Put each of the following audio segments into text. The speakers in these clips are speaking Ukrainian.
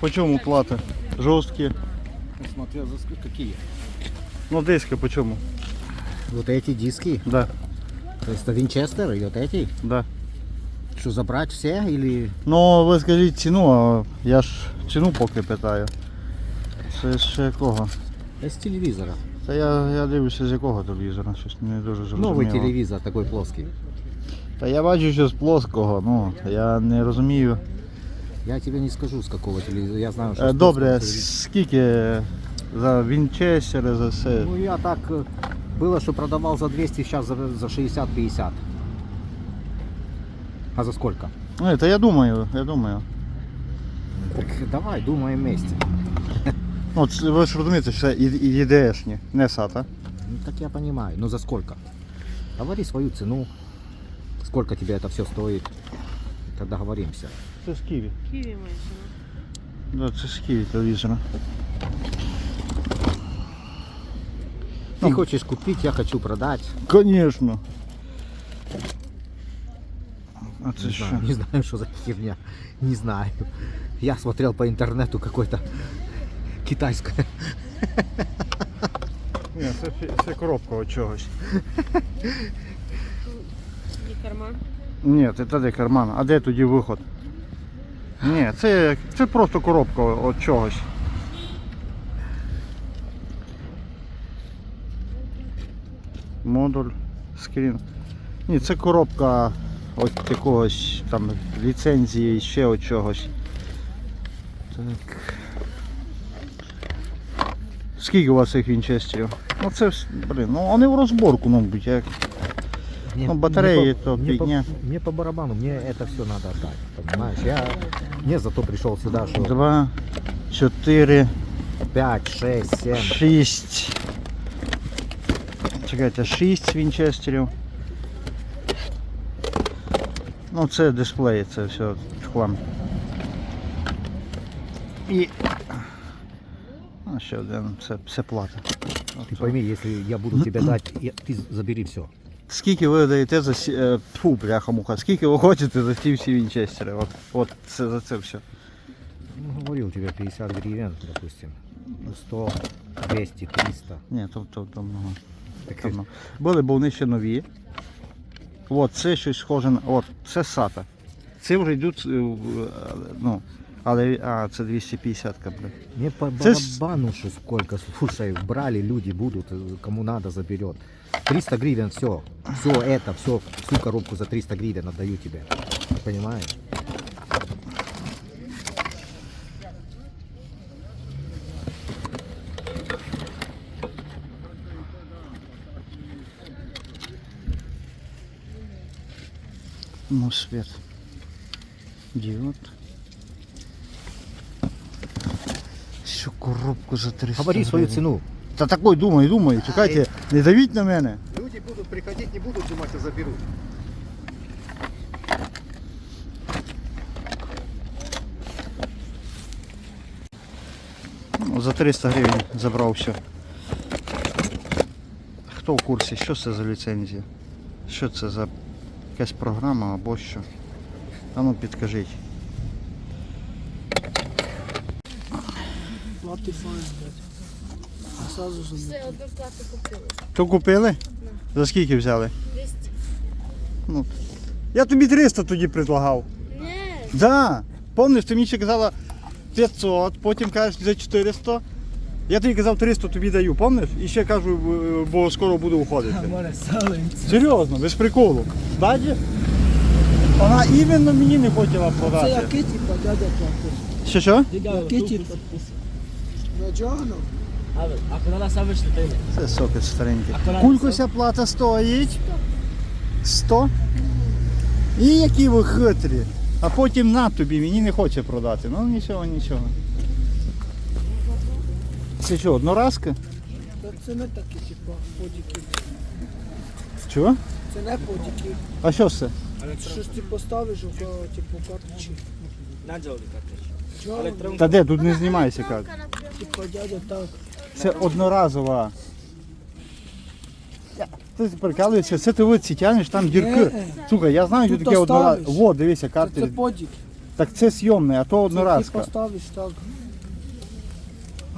Почому плата? Жорсткі. Смотря за сколько какие. Ну диски почому? Вот эти диски, Да, то есть это Винчестер и вот эти. да. Что, забрать все или... Ну ви скажіть ціну, а я ж ціну поки питаю. Це з якого? С телевизора. Та я, я дивлюся з якого телевізора, щось не дуже зрозуміло. Новый телевизор такой плоский. Та я бачу, що з плоского, ну я не розумію. Я тебе не скажу, с какого телевизора. Я знаю, что Е, с Добре, плоского телевизора. скільки за Вінчестери, за все? Ну я так, э, было, что продавал за 200, сейчас за, за 60-50. А за сколько? Ну, та я думаю, я думаю. Так давай, думаем вместе. Ну, це, ви ж розумієте, що це і, і ЄДшні, не САТа. Ну так я понимаю, но за сколько? Говори свою цену, сколько тебе это все стоит. Тогда договоримся. Це з. Киви маєш. ну. Да, це з Києві телевізора. Ты Ну. хочешь купить, я хочу продать. Звісно. А це Не що? знаю, не знаю, что за херня. Не знаю. Я смотрел по интернету какой-то китайское. Ні, це, фі- це коробка от чогось. Є карман. Ні, це де карман. А де тоді виход? Ні, це, це просто коробка от чогось. Модуль, скрін. Ні, це коробка от якогось там ліцензії ще от чогось. Так. Скільки у вас цих вінчестерів? Ну це ж, блін, ну вони в розборку, мабуть, як. Мне, Ну, батареи мне то мне по, фигня. мне по барабану, мне это все надо отдать, понимаешь? Я не зато пришел сюда, что Два, чотири, 5, 6, 7. шість. Чекайте, шість вінчестерів. Ну це дисплей, це все хлам. І. А ще один, це, це плата. Ты пойми, если я буду тебе дать, я- ты забери все. Скільки ви даєте за сі... е, Фу, бляха-муха, скільки ви хочете за ці всі вінчестери? От, от це за це все. Ну, говорил тебе 50 гривен, допустим. Ну, 100, 200, 300. Ні, то, то, то много. Так, Давно. Були, бо вони ще нові. От, це щось схоже на. От, це сата. Це вже йдуть. е, в- е, Ну, але. А, це 250 бля. Мне по Це ж- барабану, что сколько, слушай, брали, люди будут, э, кому надо заберет. 300 гривен, все, все это, все, всю коробку за 300 гривен отдаю тебе. Понимаешь? Ну, свет. Діод. Що коробку за 300 Говори свою цену. Та такой думаю, думаю. Чекайте, не давіть на мене. Люди будут приходить, не будут думать, что заберут. Ну, за 300 гривень забрав все. Хто в курсі, що це за ліцензія? Що це за якась програма або що? А ну підкажіть. Плати файн, блядь. Сразу же. Все, одну плату купили. То купили? За скільки взяли? 200. Я тобі 300 тоді предлагав. Ні, Да. Помниш, ти мені ще казала 500, потім кажеш за 400. Я тобі казав 300 тобі даю, помниш? І ще кажу, бо скоро буду уходити. Серйозно, без приколу. Бачиш? Вона іменно мені не хотіла Це продати. який типа дядя платить? Що що? Який типа? На Джону? Ela sabe que tem. Це. А коли- Кулькуся плата стоїть 100. І які ви хитрі. А потім на тобі, мені не хоче продати. Ну нічого, нічого. Це що, одноразка? Та Це не такі, типа, подіки. Чого? Це не подіки. А що це? Щось ти поставиш, типу, карточі. Nadział kartę. Та де, тут не знімається як. типа, дядя так. Це одноразова. Я- Ти прикалуєшся, це ти оці тянеш, там дірки. Е, Слухай, я знаю, що Тут таке одноразове. оставиш. Во, дивися, Це, карти. подік. Так це зйомне, а то ти одноразка. поставиш так.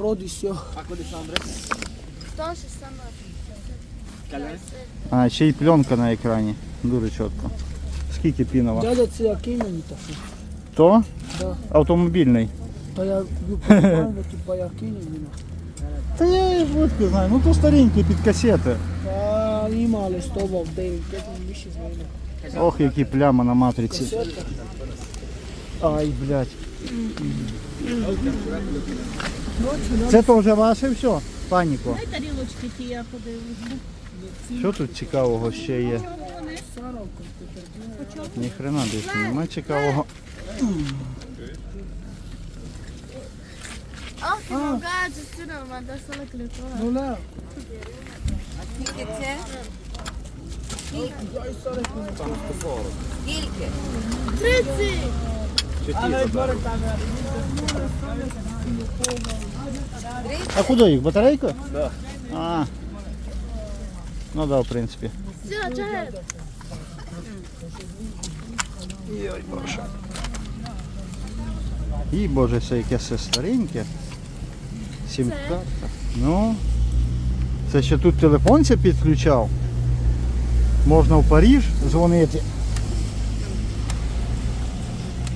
Род і все. То же саме. А, ще й пленка на екрані. Дуже чітко. Скільки пінова? Дядя, це який мені такий? То Да. автомобільний. Та я випадаю, типа який він. Та я і водки знаю, ну то старенький під касети. Та има листова в 9, я там більше знаю. Ох, які пляма на матриці. Ай, блядь. Це то вже ваше все? Паніко. Дай тарілочки ті, я подивлюся. Що тут цікавого ще є? Ні хрена більше немає цікавого. Ну. Скільки це? Скільки? Тридцять! А куди їх? Батарейка? Так. А. Ну да, в принципі. Все, чай. Ой, боже. І боже, яке все стареньке. Сім-карта. Ну. Це ще тут телефон ся підключав. Можна в Паріж дзвонити.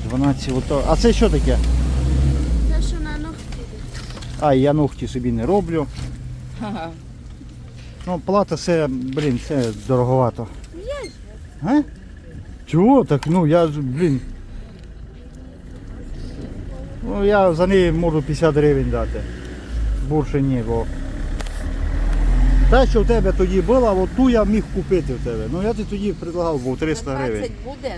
12 ото. А це що таке? Це що на ногті. А, я ногті собі не роблю. Ну, плата це, блін, це дороговато. А? Чого? Так ну я ж, блін. Ну я за неї можу 50 гривень дати. Більше ні, бо. Те, що в тебе тоді було, от ту я міг купити в тебе. Ну я ти тоді предлагав, був 300 гривень. 20 буде?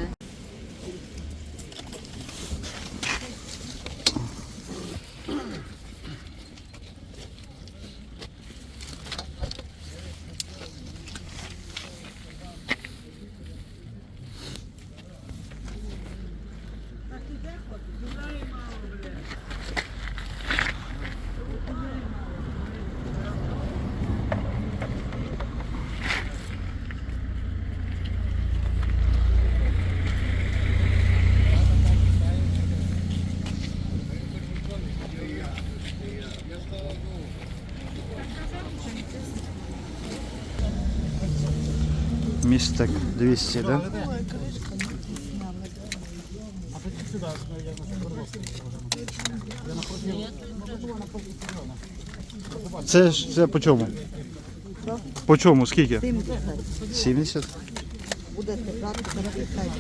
Містек 200, так? Да? Це ж це по чому? По чому? Скільки? 70. 70? Будете брати, хай.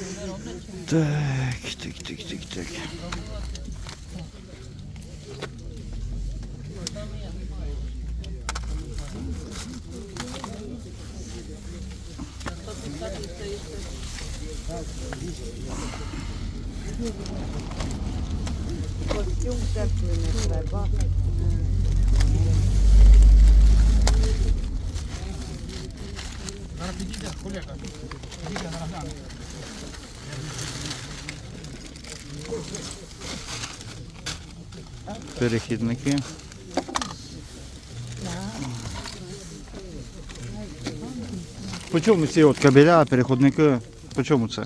Так, так, так, так, так. Костюм теплий не треба. Перехідники. По чому ці от кабеля, переходники? По чому це?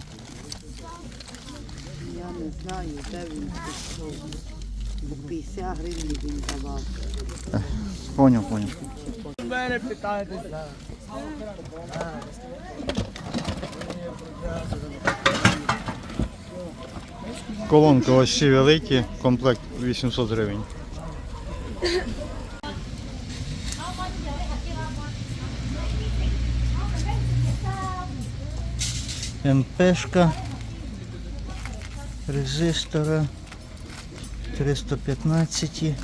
Я не знаю, де він пішов. Бо 50 гривень він давав. Поняв, поняв. Мене питаєтеся. Колонки ось ці великі, комплект 800 гривень. МПшка резистора 315.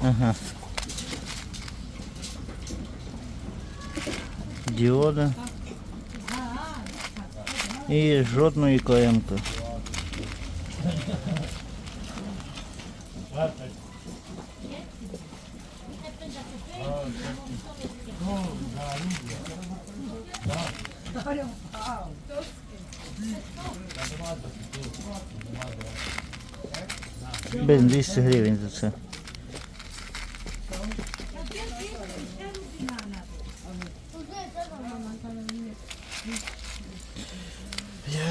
Ага. Діода. І жодної КМ-ки. Блін, 200 гривень за це.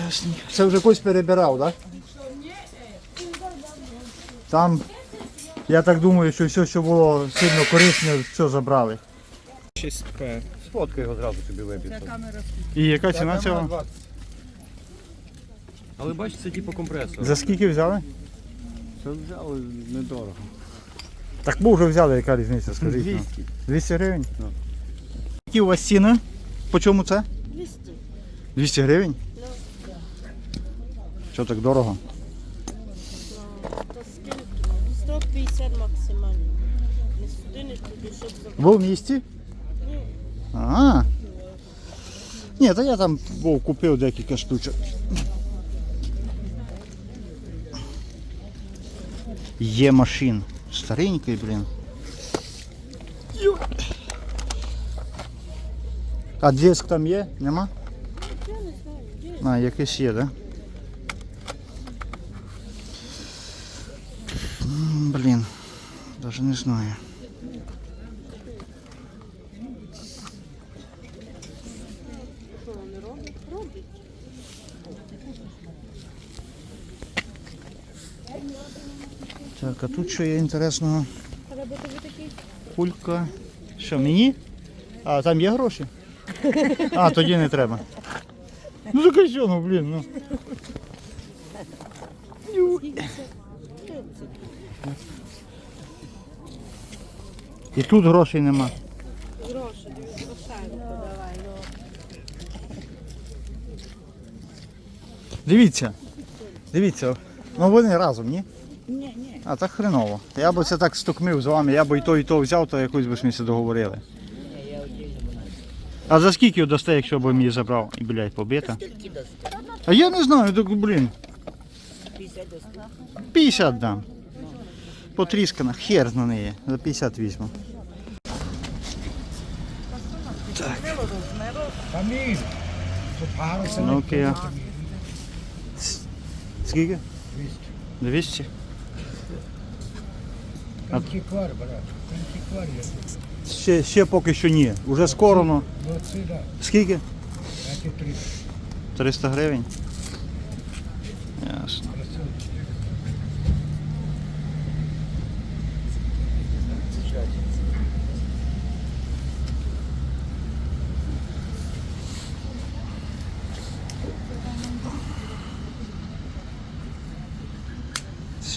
Ясно. Це вже когось перебирав, так? Там, я так думаю, що все, що було сильно корисне, все забрали. 6П. Сфоткай його зразу тобі вибіг. І яка ціна цього? Але бачиш, це типу компресор. За скільки взяли? Це взяли недорого. Так ми вже взяли, яка різниця, скажіть. нам. 200. 200 гривень? Ну. Які у вас ціни? По чому це? 200. 200 гривень? Що так дорого? То скільки? 150 максимально. Не сюди, не туди, щоб забрати. Ви в місті? Ага. Ні, то я там був, купив декілька штучок. Є машин. Старенький, блін. А диск там є? Нема? Я не знаю. А, якийсь є, так? Да? М, Блін, навіть не знаю. Так, а тут що є інтересного? Кулька. Що, мені? А, там є гроші? А, тоді не треба. Ну так що, ну блін, ну. І тут грошей нема. Гроші, подавай. Дивіться. Дивіться. Ну вони разом, ні? Ні, ні. А так хреново. Я б це так стукмив з вами, я б і то, і то взяв, то якось би ми це договорили. А за скільки дасте, якщо б мені забрав? І, блядь, побита? А я не знаю, так, блін. 50 дам. Потріскана, хер на неї. За 50 візьму. Окей. С- Скільки? 200. Антиквар, брат. Антиквар. Ще, ще поки що ні. Уже скоро, ну. Ну. Скільки? А ті три. 300 гривень. Ясно.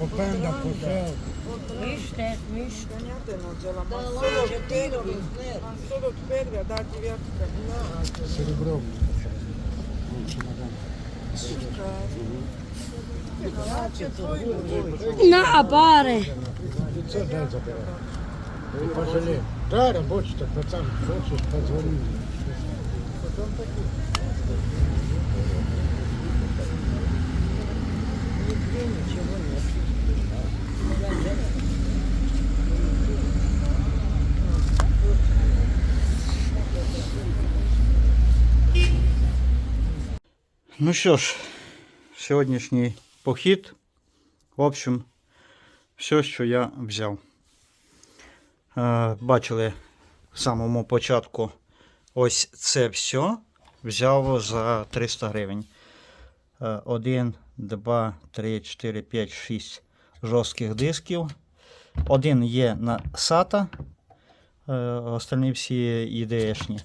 elektronki. Oda kaj si bine skeci. попенда посел. Mište, mište. Серебро. A pare. Це дай забирай. І пожалей. Да, робочий так, пацан, хочеш, позвони. Ну що ж, сьогоднішній похід. В общем, все, що я взяв. Е, бачили в самому початку ось це все взяв за 300 гривень. 1, 2, 3, 4, 5, 6 жорстких дисків. Один є на SATA, е, остальні всі ідешні.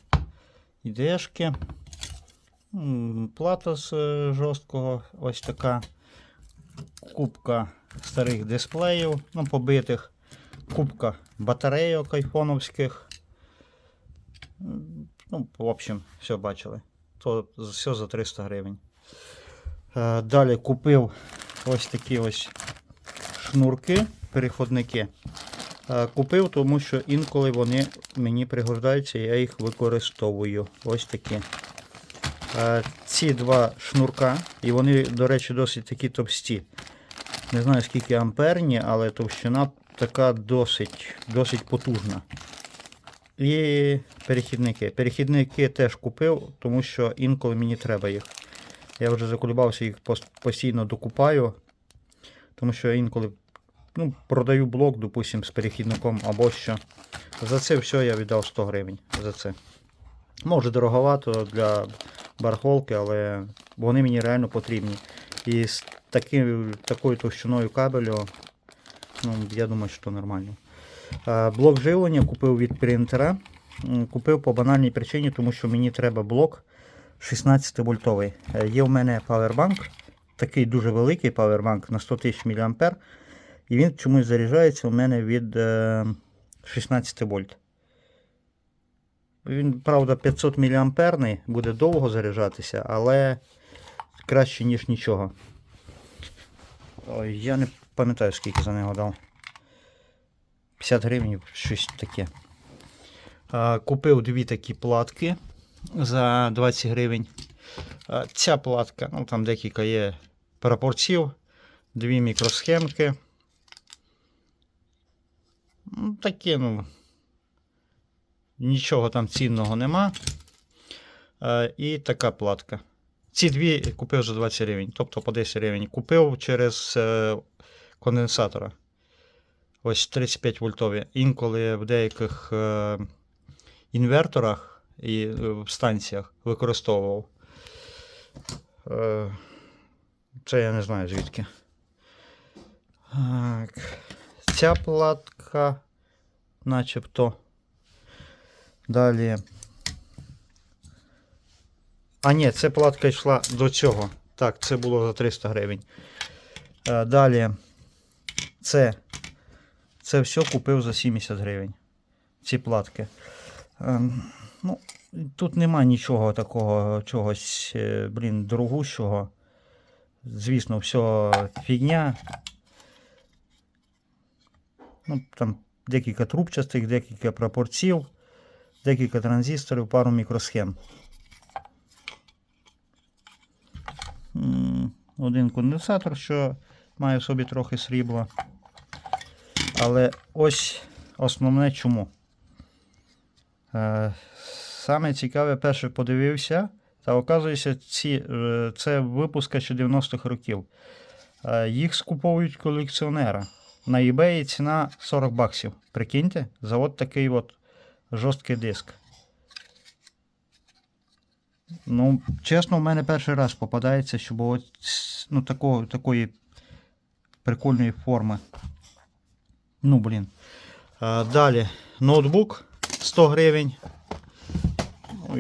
Ідешки. Плата з е, жорсткого, ось така кубка старих дисплеїв, ну, побитих, кубка батарейок айфоновських. Ну, в общем, все бачили. То все за 300 гривень. Е, Далі купив ось такі ось шнурки, переходники. Е, Купив, тому що інколи вони мені пригождаються, я їх використовую. Ось такі. Е, Ці два шнурка, і вони, до речі, досить такі товсті. Не знаю скільки амперні, але товщина така досить, досить потужна. І перехідники. Перехідники теж купив, тому що інколи мені треба їх. Я вже заколебався їх постійно докупаю, тому що інколи ну, продаю блок, допустим, з перехідником або що. За це все я віддав 100 гривень. За це. Може дороговато для барахолки, але вони мені реально потрібні. І з таким, такою товщиною кабелю, ну, я думаю, що нормально. Блок живлення купив від принтера. Купив по банальній причині, тому що мені треба блок 16 вольтовий. Е, Є в мене павербанк, такий дуже великий павербанк на 100 тисяч мА. І він чомусь заряджається у мене від е, 16 вольт. Він, правда, 500 мА, буде довго заряджатися, але краще, ніж нічого. Ой, я не пам'ятаю, скільки за нього дав. 50 гривень, щось таке. Купив дві такі платки за 20 гривень. Ця платка, ну там декілька є прапорців, дві мікросхемки. Ну, таке, ну. Нічого там цінного нема. А, І така платка. Ці дві купив за 20 гривень, тобто по 10 гривень. Купив через е, конденсатора. Ось 35 вольтові. Інколи в деяких е, інверторах і е, в станціях використовував. Е, це я не знаю звідки. Так. Ця платка, начебто. Далі. А, ні, ця платка йшла до цього. Так, це було за 300 гривень. Е, Далі. Це. Це все купив за 70 гривень. Ці платки. Ем, ну, тут нема нічого такого чогось, е, блін, дорогущого. Звісно, все фігня. Ну, там декілька трубчастих, декілька прапорців, декілька транзисторів, пару мікросхем. Один конденсатор, що має в собі трохи срібла. Але ось основне чому. Е, Саме цікаве, перше подивився, та оказується, ці, е, це випуска ще 90-х років. Е, Їх скуповують колекціонера. На eBay ціна 40 баксів. Прикиньте, за от такий от жорсткий диск. Ну, чесно, в мене перший раз попадається, щоб от, ну, такого, такої прикольної форми. Ну, блін. А, далі. Ноутбук 100 гривень.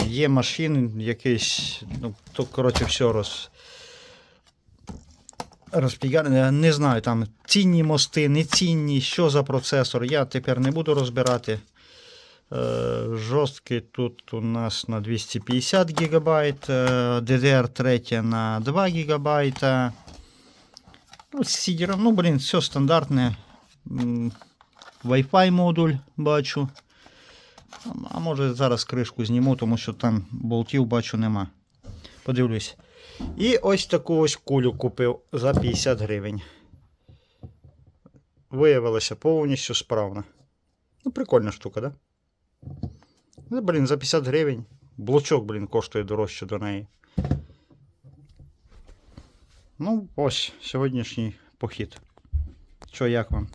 Є машин якийсь. Ну, то, коротше, все роз. Розпігане. Не знаю, там цінні мости, не цінні, що за процесор. Я тепер не буду розбирати. Е, Жорсткий тут у нас на 250 ГБ, DDR3 на 2 ГБ. Ну, сідером, ну, блін, все стандартне. Wi-Fi модуль бачу. А може зараз кришку зніму, тому що там болтів бачу нема. Подивлюсь. І ось таку ось кулю купив за 50 гривень. Виявилося повністю справна. Ну, прикольна штука, да? Ну, блін, за 50 гривень. Блочок, блін, коштує дорожче до неї. Ну, ось сьогоднішній похід. Що, як вам?